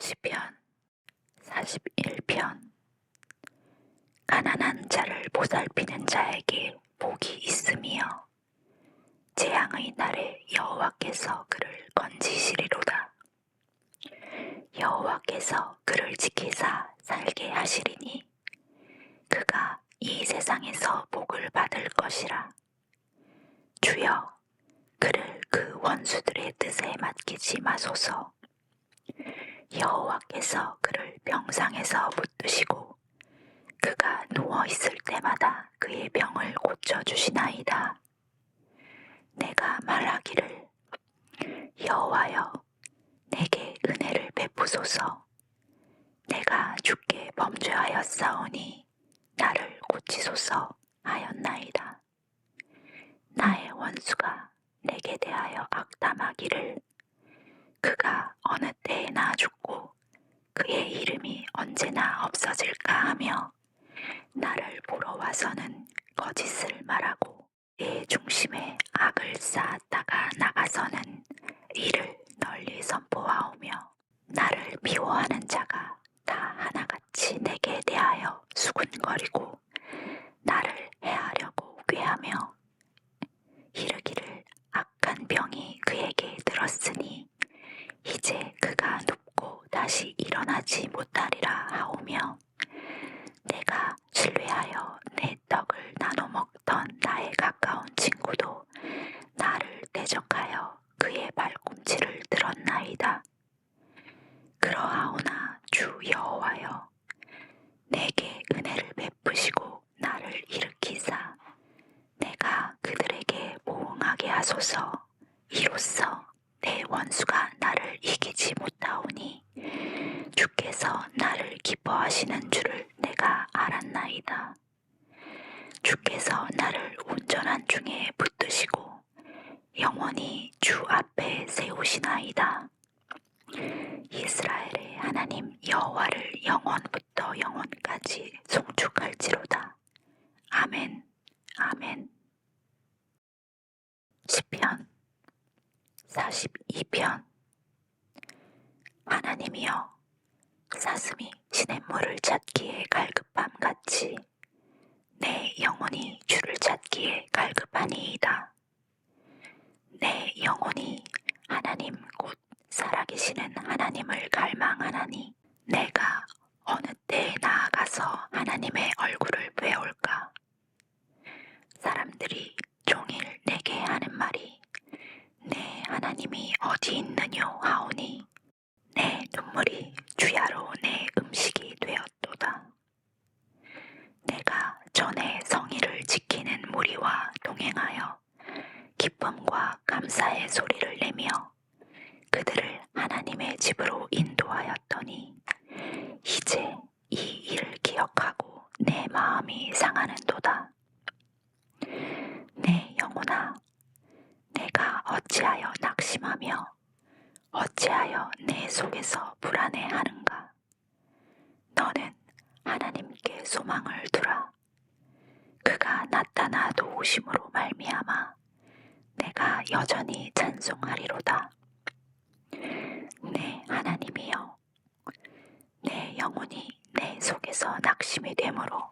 시편 41편 가난한 자를 보살피는 자에게 복이 있으며 재앙의 날에 여호와께서 그를 건지시리로다. 여호와께서 그를 지키사 살게 하시리니 그가 이 세상에서 복을 받을 것이라. 주여 그를 그 원수들의 뜻에 맡기지 마소서. 여호와께서 그를 병상에서 붙드시고 그가 누워 있을 때마다 그의 병을 고쳐 주시나이다. 내가 말하기를 여호와여 내게 은혜를 베푸소서. 내가 주께 범죄하였사오니 나를 고치소서 하였나이다. 나의 원수가 내게 대하여 악담하기를 그가 어느 때에나 죽고 그의 이름이 언제나 없어질까 하며 나를 보러 와서는 거짓을 말하고 내 중심에 악을 쌓았다가 나가서는 이를 널리 선포하오며 나를 미워하는 자가 다 하나같이 내게 대하여 수군거리고 나를 해하려고 꾀하며 이르기를 악한 병이 그에게 들었으니 이제 그가 눕고 다시 일어나지 못하리라 하오며 내가 신뢰하여 내 떡을 나눠 먹던 나의 가까운 친구도 나를 대적하여 그의 발꿈치를 들었나이다. 그러하오나 주 여호와여 내게 은혜를 베푸시고 나를 일으키사 내가 그들에게 보응하게 하소서 이로써 내 원수가 나를 이기지 못하오니 주께서 나를 기뻐하시는 줄을 내가 알았나이다. 주께서 나를 운전한 중에 붙드시고 영원히 주 앞에 세우시나이다. 이스라엘의 하나님 여호와를 영원부터 영원까지 송축할지로다. 아멘, 아멘. 시편 42편 하나님이여 사슴이 시냇물을 찾기에 갈급함 같이 내 영혼이 주를 찾기에 갈급하니이다. 내 영혼이 하나님 곧 살아계시는 하나님을 갈망하나니 내가 어느 때에 나아가서 하나님의 얼굴을 배울까? 사람들이 종일 내게 하는 말이 내 하나님이 어디 있느뇨 하오니 내 눈물이 주야로 내 음식이 되었도다. 내가 전에 성의를 지키는 무리와 동행하여 기쁨과 감사의 소리를 내며 그들을 하나님의 집으로 인도하였더니 이제 이 일을 기억하고 내 마음이 상하는도다. 내 영혼아, 어찌하여 낙심하며 어찌하여 내 속에서 불안해하는가? 너는 하나님께 소망을 두라. 그가 나타나 도우심으로 말미암아 내가 여전히 찬송하리로다. 내 하나님이여, 내 영혼이 내 속에서 낙심이 되므로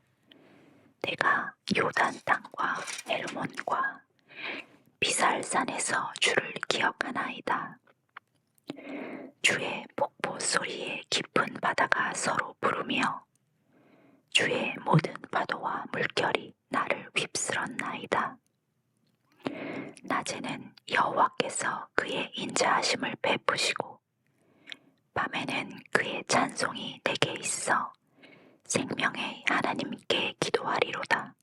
내가 요단 땅과 헬몬과 비살산에서 주를 기억하나이다. 주의 폭포 소리에 깊은 바다가 서로 부르며 주의 모든 파도와 물결이 나를 휩쓸었나이다. 낮에는 여호와께서 그의 인자하심을 베푸시고 밤에는 그의 찬송이 내게 있어 생명의 하나님께 기도하리로다.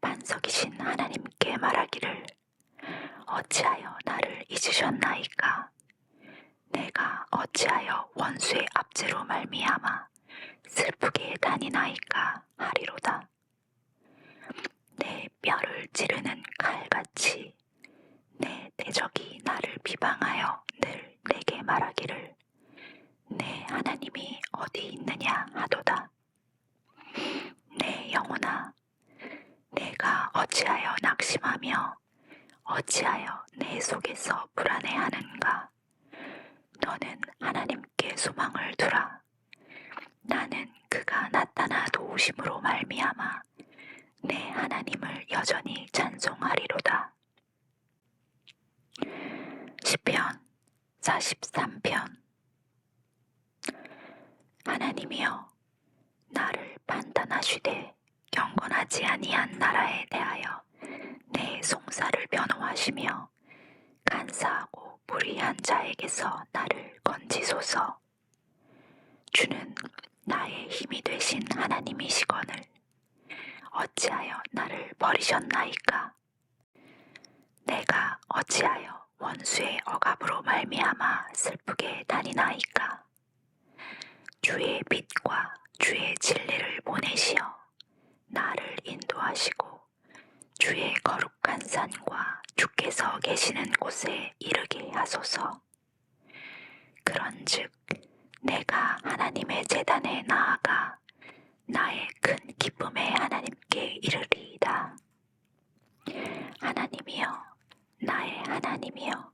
내 반석이신 하나님께 말하기를 어찌하여 나를 잊으셨나이까? 내가 어찌하여 원수의 압제로 말미암아 슬프게 다니나이까 하리로다. 내 뼈를 찌르는 칼같이 내 대적이 나를 비방하여 늘 내게 말하기를 내 하나님이 어디 있느냐 하도다. 내 영혼아, 내가 어찌하여 낙심하며 어찌하여 내 속에서 불안해하는가? 너는 소망을 두라. 나는 그가 나타나 도우심으로 말미암아 내 하나님을 여전히 찬송하리로다. 시편 43편 하나님이여 나를 판단하시되 경건하지 아니한 나라에 대하여 내 송사를 변호하시며 간사하고 무리한 자에게서 나를 건지소서. 주는 나의 힘이 되신 하나님이시거늘 어찌하여 나를 버리셨나이까? 내가 어찌하여 원수의 억압으로 말미암아 슬프게 다니나이까? 주의 빛과 주의 진리를 보내시어 나를 인도하시고 주의 거룩한 산과 주께서 계시는 곳에 이르게 하소서. 그런즉 내가 하나님의 재단에 나아가 나의 큰 기쁨의 하나님께 이르리이다. 하나님이여, 나의 하나님이여,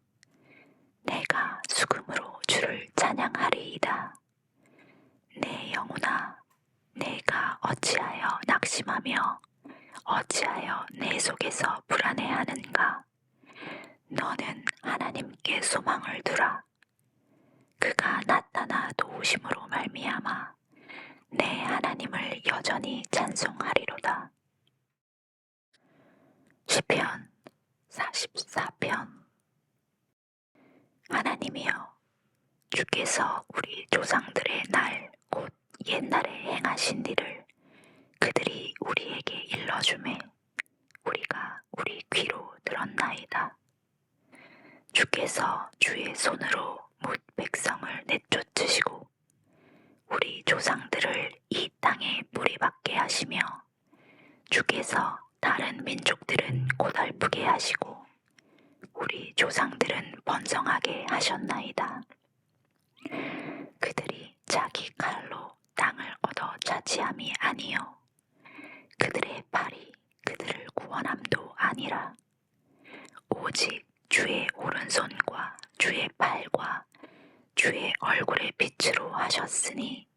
내가 수금으로 주를 찬양하리이다. 내 영혼아, 내가 어찌하여 낙심하며 어찌하여 내 속에서 불안해하는가? 너는 하나님께 소망을 두라. 그가 나타나 도우심으로 말미암아 내 하나님을 여전히 찬송하리로다. 시편 44편 하나님이여 주께서 우리 조상들의 날 곧 옛날에 행하신 일을 그들이 일러주매 우리가 우리 귀로 들었나이다. 주께서 주의 손으로 뭇 백성을 내쫓으시고 우리 조상들을 이 땅에 뿌리박게 하시며 주께서 다른 민족들은 고달프게 하시고 우리 조상들은 번성하게 하셨나이다. 그들이 자기 칼로 땅을 얻어 차지함이 아니요 그들의 팔이 그들을 구원함도 아니라 오직 주의 오른손과 주의 팔과 주의 얼굴의 빛으로 하셨으니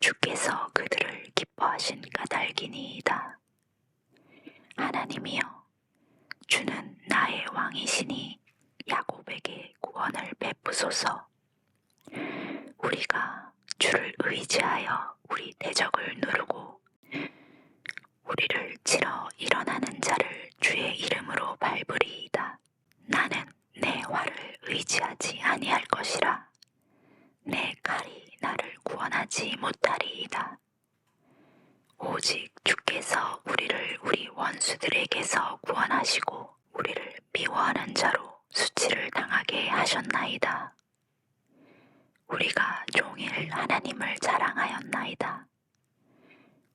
주께서 그들을 기뻐하신 까닭이니이다. 하나님이여 주는 나의 왕이시니 야곱에게 구원을 베푸소서 우리가 주를 의지하여 우리 대적을 누르고 우리를 치러 일어나는 자를 주의 이름으로 밟으리이다. 나는 내 활을 의지하지 아니할 것이라. 내 칼이 나를 구원하지 못하리이다. 오직 주께서 우리를 우리 원수들에게서 구원하시고 우리를 미워하는 자로 수치를 당하게 하셨나이다. 우리가 종일 하나님을 자랑하였나이다.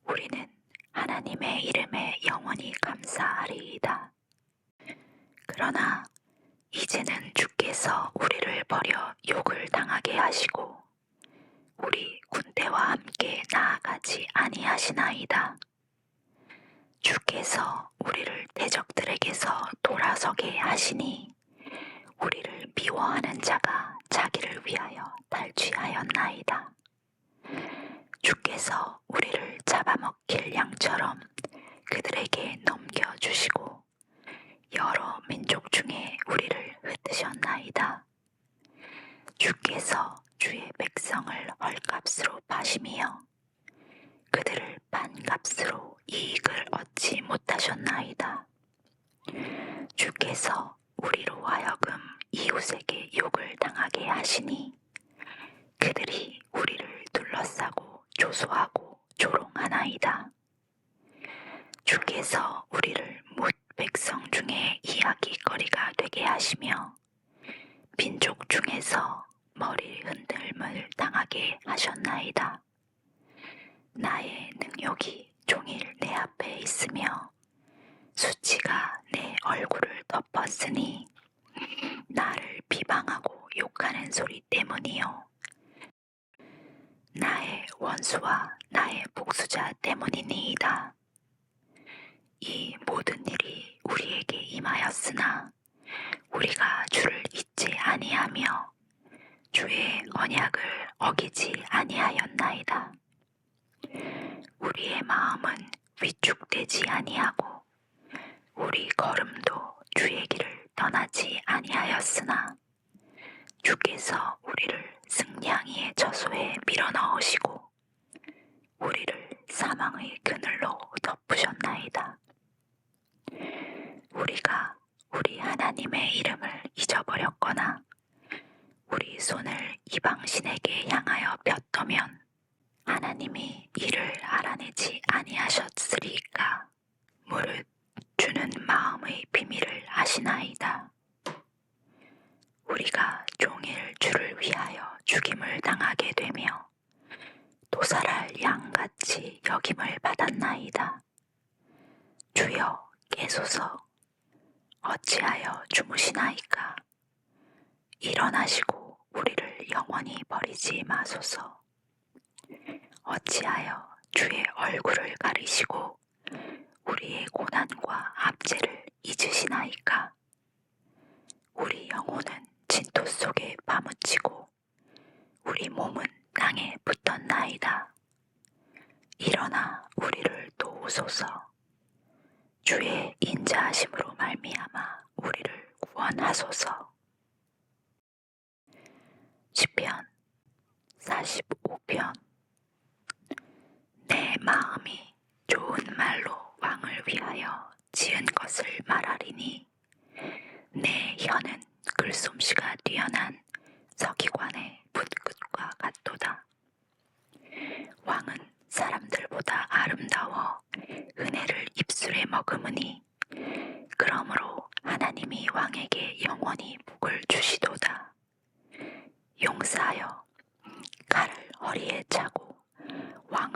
우리는 하나님의 이름에 영원히 감사하리이다. 그러나 이제는 주께서 우리를 버려 욕을 당하게 하시고 우리 군대와 함께 나아가지 아니하시나이다. 주께서 우리를 대적들에게서 돌아서게 하시니 우리를 미워하는 자가 자기를 위하여 탈취하였나이다. 주께서 우리를 잡아먹힐 양처럼 그들에게 넘겨주시고 여러 민족 중에 우리를 흩으셨나이다. 주께서 주의 백성을 헐값으로 파심이여 그들을 반값으로 이익을 얻지 못하셨나이다. 주께서 우리로 하여금 이웃에게 욕을 당하게 하시니 그들이 우리를 둘러싸고 조소하고 조롱하나이다. 주께서 우리를 못 백성 중에 이야기거리가 되게 하시며 민족 중에서 머리 흔들림을 당하게 하셨나이다. 나의 능욕이 종일 내 앞에 있으며 수치가 내 얼굴을 덮었으니 나를 비방하고 욕하는 소리 때문이요. 나의 원수와 나의 복수자 때문이니이다. 이 모든 일이 우리에게 임하였으나 우리가 주를 잊지 아니하며 주의 언약을 어기지 아니하였나이다. 우리의 마음은 위축되지 아니하고 우리 걸음도 주의 길을 떠나지 아니하였으나 주께서 우리를 승냥이의 저소에 밀어넣으시고 우리를 사망의 그늘 오늘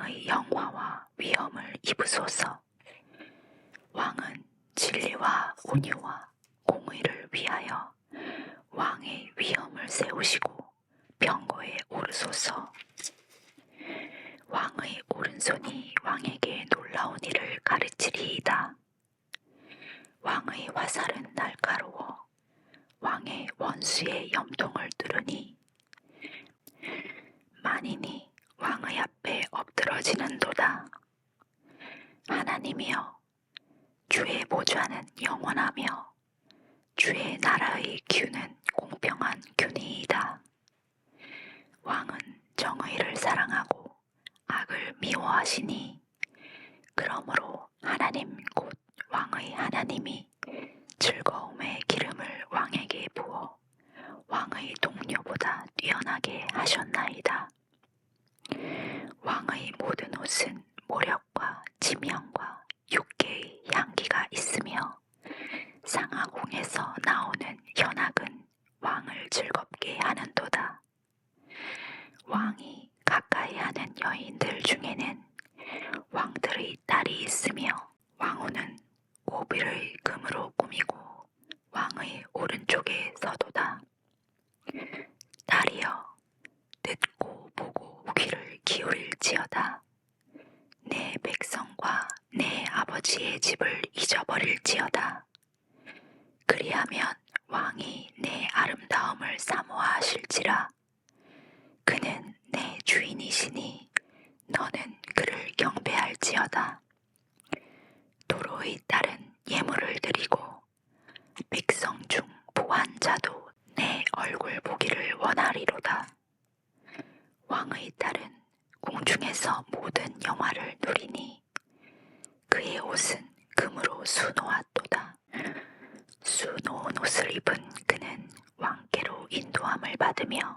너희 영화와 위험을 입으소서. 왕은 진리와 온유와 즐거움의 기름을 왕에게 부어 왕의 동료보다 뛰어나게 하셨나이다. 왕의 모든 옷은 주인이시니 너는 그를 경배할지어다. 도로의 딸은 예물을 드리고 백성 중 보환자도 내 얼굴 보기를 원하리로다. 왕의 딸은 공중에서 모든 영화를 누리니 그의 옷은 금으로 수놓았도다. 수놓은 옷을 입은 그는 왕께로 인도함을 받으며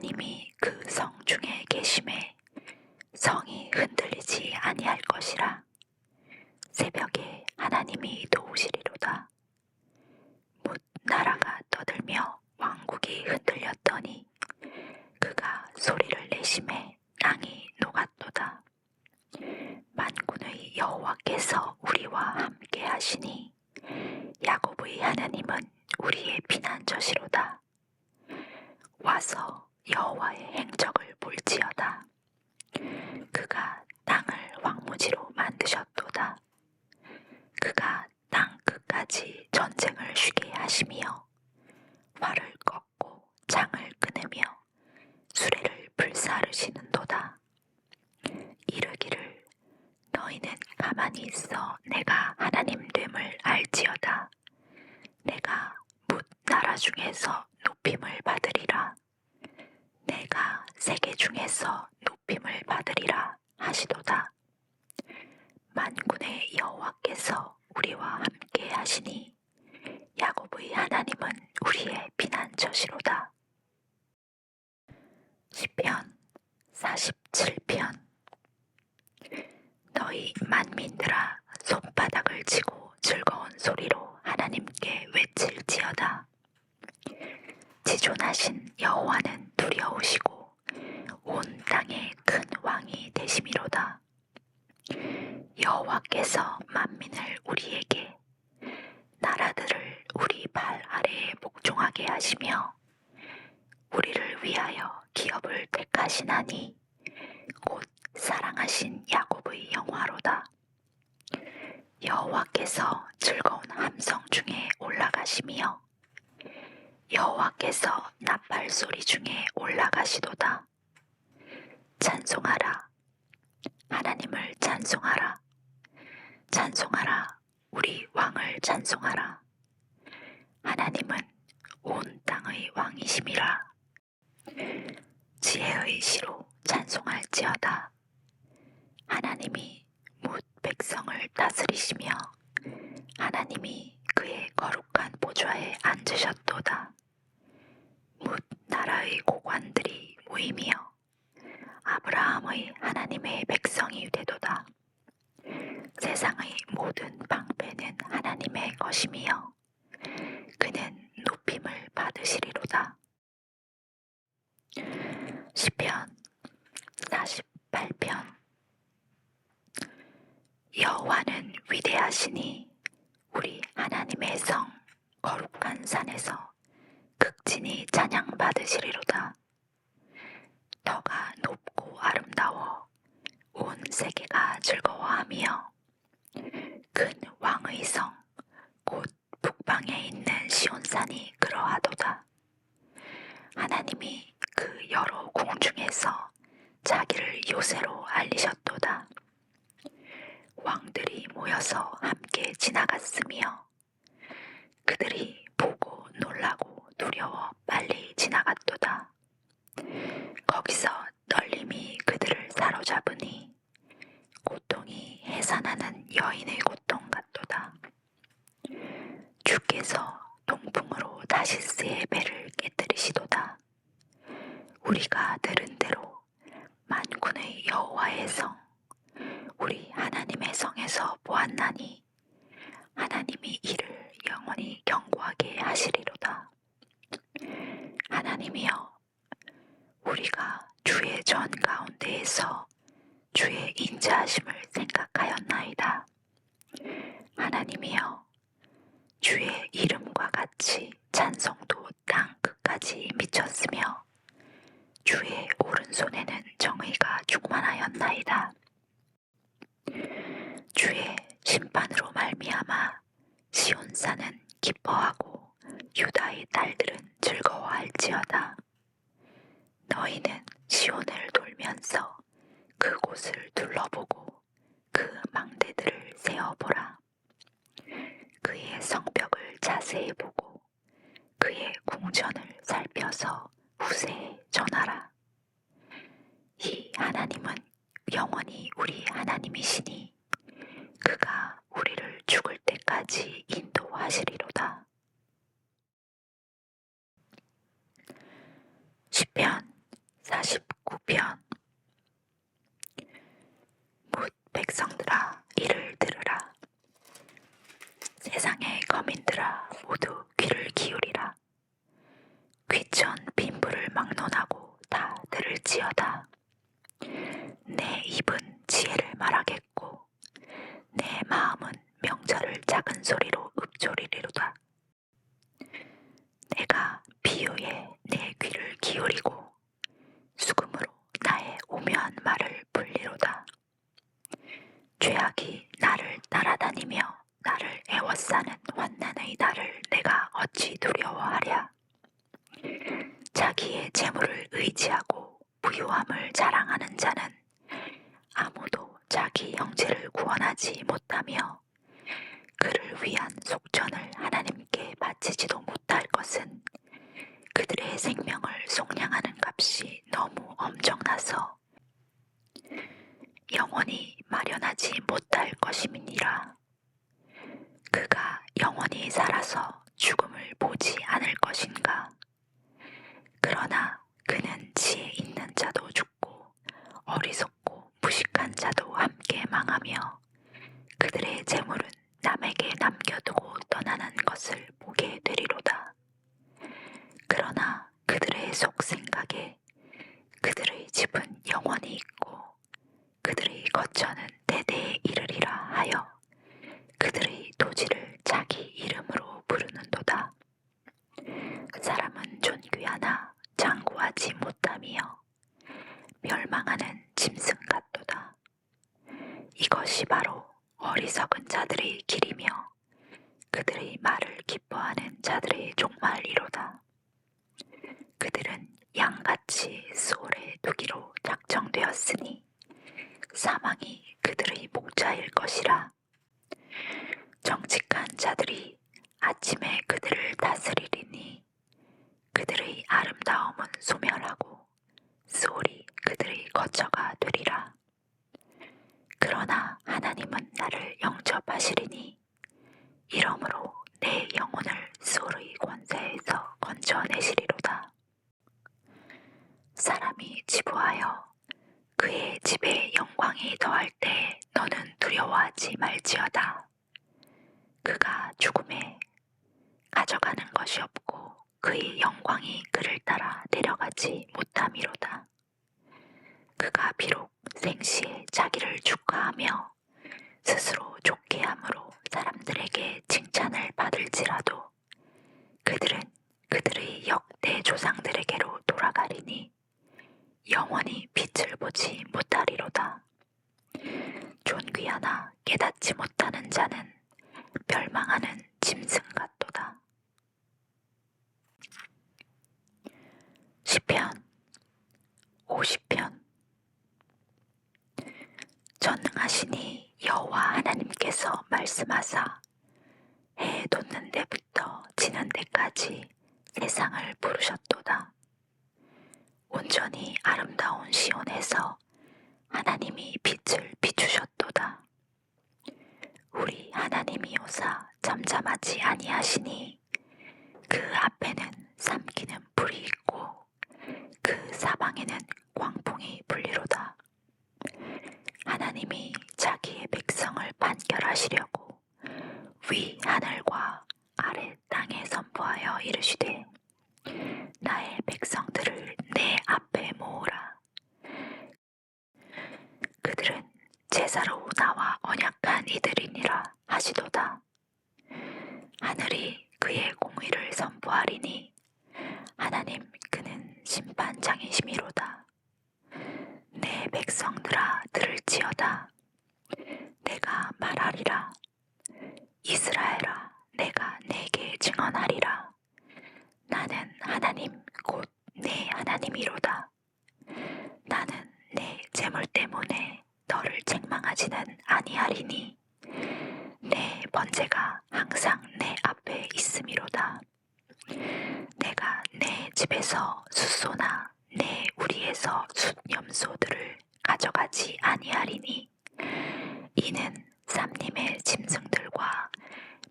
하나님이 그 성 중에 계심에 성이 흔들리지 아니할 것이라. 새벽에 하나님이 도우시리로다. 못 나라가 떠들며 왕국이 흔들렸더니 그가 소리를 내심에 땅이 녹았도다. 만군의 여호와께서 우리와 함께 하시니 야곱의 하나님은 우리의 피난처시로다. 와서 여호와의 행적을 볼지어다. 그가 땅을 황무지로 만드셨도다. 그가 땅 끝까지 전쟁을 쉬게 하시며 활을 꺾고 장을 끊으며 수레를 불사르시는도다. 이르기를 너희는 가만히 있어 내가 하나님 됨을 알지어다. 내가 뭇 나라 중에서 높임을 받으리라. 내가 세계 중에서 높임을 받으리라 하시도다. 만군의 여호와께서 우리와 함께 하시니 야곱의 하나님은 우리의 피난처시로다. 시편 47편 너희 만민들아 손바닥을 치고 즐거운 소리로 하나님께 외칠지어다. 지존하신 여호와는 두려우시고 온 땅에 큰 왕이 되심이로다. 여호와께서 만민을 우리에게 나라들을 우리 발 아래에 복종하게 하시며 우리를 위하여 기업을 택하시나니 곧 사랑하신 야곱의 영화로다. 여호와께서 즐거운 함성 중에 올라가시며 여호와께서 나팔 소리 중에 올라가시도다. 찬송하라. 하나님을 찬송하라. 찬송하라. 우리 왕을 찬송하라. 하나님은 온 땅의 왕이심이라. 지혜의 시로 찬송할지어다. 하나님이 뭇 백성을 다스리시며 하나님이 그의 거룩한 보좌에 앉으셨도다. 뭇 나라의 고관들이 모이며 아브라함의 하나님의 백성이 되도다. 세상의 모든 방패는 하나님의 것이며 그는 높임을 받으시리로다. 시편 48편 여호와는 위대하시니 우리 하나님의 성 거룩한 산에서 극진히 찬양 받으시리로다. 터가 높고 아름다워 온 세계가 즐거워하며 큰 왕의 성 곧 북방에 있는 시온산이 그러하도다. 하나님이 그 여러 궁중에서 자기를 요새로 알리셨도다. 왕들이 모여서 함께 지나갔으며 그들이 보고 놀라고 두려워 빨리 지나갔도다. 거기서 떨림이 그들을 사로잡으니 고통이 해산하는 여인의 고통 같도다. 주께서 동풍으로 다시스의 배를 깨뜨리시도다. 우리가 들은 대로 만군의 여호와의 성, 우리 하나님의 성에서 보았나니 하나님이 이를 영원히 경고하게 하시리로다. 하나님이여, 우리가 주의 전 가운데에서 주의 인자하심을 생각하였나이다. 하나님이여, 주의 이름과 같이 찬송도 땅 끝까지 미쳤으며 주의 오른손에는 정의가 충만하였나이다. 주의 심판으로 말미암아 시온산은 기뻐하고 유다의 딸들은 즐거워할지어다. 너희는 시온을 돌면서 그곳을 둘러보고 그 망대들을 세어보라. 그의 성벽을 자세히 보고 그의 궁전을 살펴서 후세에 전하라. 이 하나님은 영원히 우리 하나님이시니 그가 우리를 죽을 때까지 인도하시리로다. 시편 49편 묻 백성들아 이를 들으라 세상의 거민들아 모두 귀를 기울이라 귀천 빈부를 막론하고 다 들을지어다 내 입은 지혜를 말하겠고 내 마음은 명철을 작은 소리로 읊조리리로다 내가 비유에 내 귀를 기울이고 수금으로 나의 오묘한 말을 불리로다. 죄악이 나를 따라다니며 나를 애워싸는 환난의 날을 내가 어찌 두려워하랴. 자기의 재물을 의지하고 부유함을 자랑하는 자는 아무도 자기 형제를 구원하지 못하며 그를 위한 속전을 하나님께 바치지도 못할 것은 그들의 생명을 속량하는 값이 너무 엄청나서 영원히 마련하지 못할 것임이니라. 그가 영원히 살아서 죽음을 보지 않을 것인가? 그러나 그는 지혜 있는 자도 죽고 어리석고 무식한 자도 함께 망하며 그들의 재물은 남에게 남겨두고 떠나는 것을 보게 되리로다. 그러나 그들의 속 생각에 그들의 집은 영원히 그들의 거처는 대대에 이르리라 하여 그들의 토지를 자기 이름으로 부르는도다. 사람은 존귀하나 장구하지 못하며 멸망하는 짐승 같도다. 이것이 바로 어리석은 자들의 길이며 그들의 말을 기뻐하는 자들의 종말이로다. 그들은 양같이 소홀에 두기로 작정되었으니 사망이 그들의 목자일 것이라. 정직한 자들이 아침에 그들을 다스리리니 그들의 아름다움은 소멸하고 소홀이 그들의 거처가 되리라. 그러나 하나님은 나를 영접하시리니 이러므로 내 영혼을 소의 권세에서 건져내시리로다. 사람이 지부하여 그의 집에 영광이 더할 때 너는 두려워하지 말지어다. 그가 죽음에 가져가는 것이 없고 그의 영광이 그를 따라 내려가지 못함이로다. 그가 비록 생시에 자기를 축하하며 스스로 좋게 함으로 사람들에게 칭찬을 받을지라도 그들은 그들의 역대 조상들에게로 돌아가리니 영원히 빛을 보지 못하리로다. 존귀하나 깨닫지 못하는 자는 멸망하는 짐승 같도다. 시편 50편 전능하시니 여호와 하나님께서 말씀하사 해 돋는 데부터 지는 데까지 세상을 부르셨도다. 온전히 아름다운 시온에서 하나님이 빛을 비추셨도다. 우리 하나님이 오사 잠잠하지 아니하시니 그 앞에는 삼키는 불이 있고 그 사방에는 광풍이 불리로다. 하나님이 자기의 백성을 판결하시려고 위 하늘과 아래 땅에 선포하여 이르시되 나의 백성들을 내 앞에 모으라. 그들은 제사로 나와 언약한 이들이니라 하시도다. 하늘이 그의 공의를 선포하리니 하나님 그는 심판장이심이로다. 내 백성들아 들을지어다. 내가 말하리라. 이스라엘아 내가 내게 증언하리라. 나는 하나님 곧 내 하나님이로다. 나는 내 재물 때문에 너를 책망하지는 아니하리니 내 번제가 항상 내 앞에 있음이로다. 내가 내 집에서 숫소나 내 우리에서 숫염소들을 가져가지 아니하리니 이는 삼림의 짐승들과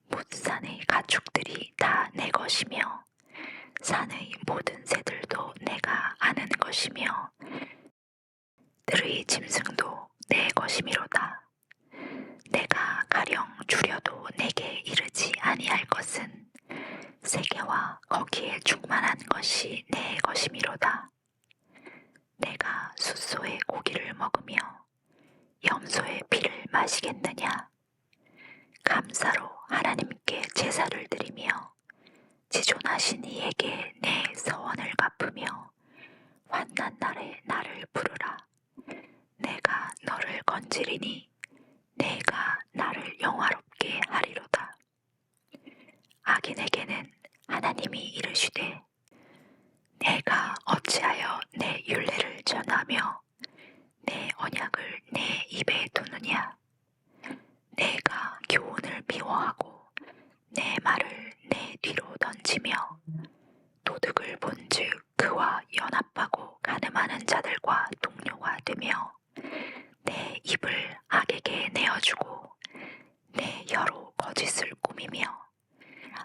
묻산의 가축들이 다 내 것이며 산의 모든 새들도 내가 아는 것이며 들의 짐승도 내 것이미로다. 내가 가령 주려도 내게 이르지 아니할 것은 세계와 거기에 충만한 것이 내 것이미로다. 내가 숫소의 고기를 먹으며 염소의 피를 마시겠느냐? 감사로 하나님께 제사를 드리며 지존하신 이에게 내 서원을 갚으며 환난 날에 나를 부르라. 내가 너를 건지리니 내가 나를 영화롭게 하리로다. 악인에게는 하나님이 이르시되 내가 어찌하여 내 율례를 전하며 내 언약을 내 입에 두느냐 내가 교훈을 미워하고 내 말을 내 뒤로 던지며 도둑을 본즉 그와 연합하고 가늠하는 자들과 동료가 되며 내 입을 악에게 내어주고 내 혀로 거짓을 꾸미며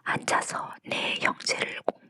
앉아서 내 형제를 공